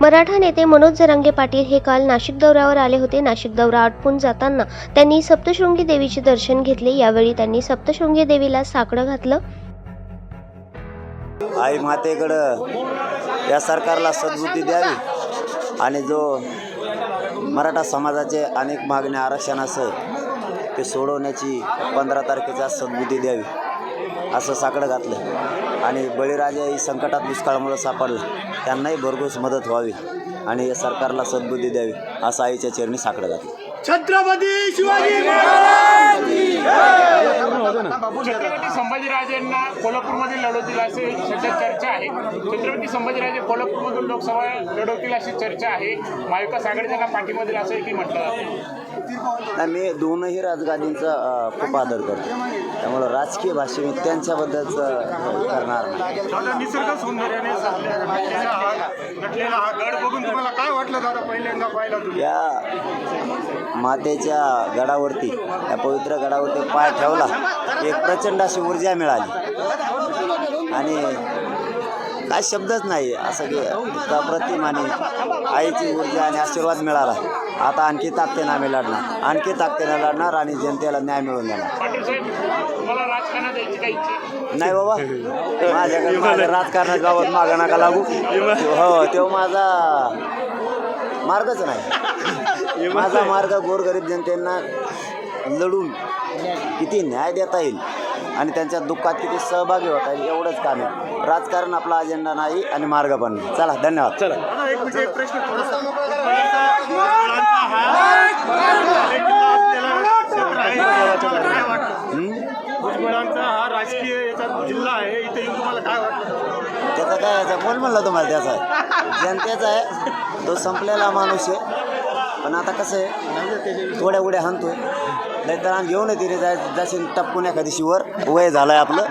मराठा नेते मनोज जरांगे पाटील हे काल नाशिक दौऱ्यावर आले होते. नाशिक दौरा आटपून जाताना त्यांनी सप्तशृंगी देवीचे दर्शन घेतले. यावेळी त्यांनी सप्तशृंगी देवीला साकडं घातलं. आई मातेकडं या सरकारला सद्बुद्धी द्यावी आणि जो मराठा समाजाचे अनेक मागण्या असं ते सोडवण्याची पंधरा तारखेचा सद्बुद्धी द्यावी. असं साकडं घातलं. आणि बळीराजा ही संकटात दुष्काळामुळे सापडला. त्यांनाही भरघोस मदत व्हावी आणि या सरकारला सद्बुद्धी द्यावी असं आईच्या चरणी साकडं घातलं. छत्रपती शिवाजी संभाजीराजेंना कोल्हापूरमध्ये लढवतील असे सध्या चर्चा आहे. छत्रपती संभाजीराजे कोल्हापूरमधून लोकसभा लढवतील अशी चर्चा आहे. महाविकास आघाडी त्यांना पाठिंबा दिला असं की म्हटलं जातं मी दोनही राजकारणींचा अ, खूप आदर करतो. त्यामुळं राजकीय भाषे मी त्यांच्याबद्दलच करणार निसर्ग सौंदर्याने नटलेला हा गड बघून तुम्हाला काय वाटलं दादा पहिल्यांदा पाहिला तुम्ही? या मातेच्या गडावरती या पवित्र गडावरती पाय ठेवला एक प्रचंड अशी ऊर्जा मिळाली. आणि काय शब्दच नाही. असं की इतका प्रतिम आणि आईची ऊर्जा आणि आशीर्वाद मिळाला. आता आणखी ताकदीनं आम्ही लढणार. आणखी ताकदीनं लढणार आणि जनतेला न्याय मिळवून देणार? नाही बाबा. माझ्याकडे माझ्या राजकारणात गावात मागा नका लागू. हो तो माझा मार्गच नाही. माझा मार्ग गोरगरीब जनतेंना लढून किती न्याय देता येईल? आणि त्यांच्या दुःखात किती सहभागी होता येईल एवढंच काम आहे. राजकारण आपला अजेंडा नाही आणि मार्ग पण नाही. चला धन्यवाद. चला. दादा एक एक प्रश्न थोडासा मुलांचा किल्ला असलेला क्षेत्र आहे. तुम्हाला काय वाटतं भुजबळांचा हा राजकीय याचा जिल्हा आहे इथे येऊन तुम्हाला काय वाटतं? त्याचा काय याचा? कोण म्हणलं तुम्हाला त्याचा? जनतेचा आहे. तो संपलेला माणूस आहे. पण आता कसं आहे? थोड्या उड्या हाणतोय. नाहीतर आम्ही घेऊन तिने जाय जसे टपकून एखादी शिवर वय झालंय आपलं.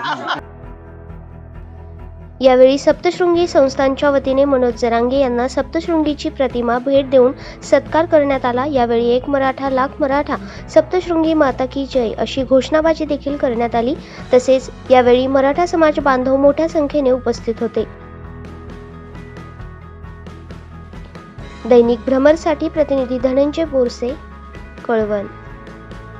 यावेळी सप्तशृंगी संस्थांच्या वतीने मनोज जरांगे यांना सप्तशृंगीची प्रतिमा भेट देऊन सत्कार करण्यात आला. यावेळी एक मराठा लाख मराठा सप्तशृंगी माता की जय अशी घोषणाबाजी देखील करण्यात आली. तसेच यावेळी मराठा समाज बांधव मोठ्या संख्येने उपस्थित होते. दैनिक भ्रमरसाठी प्रतिनिधी धनंजय बोरसे कळवण.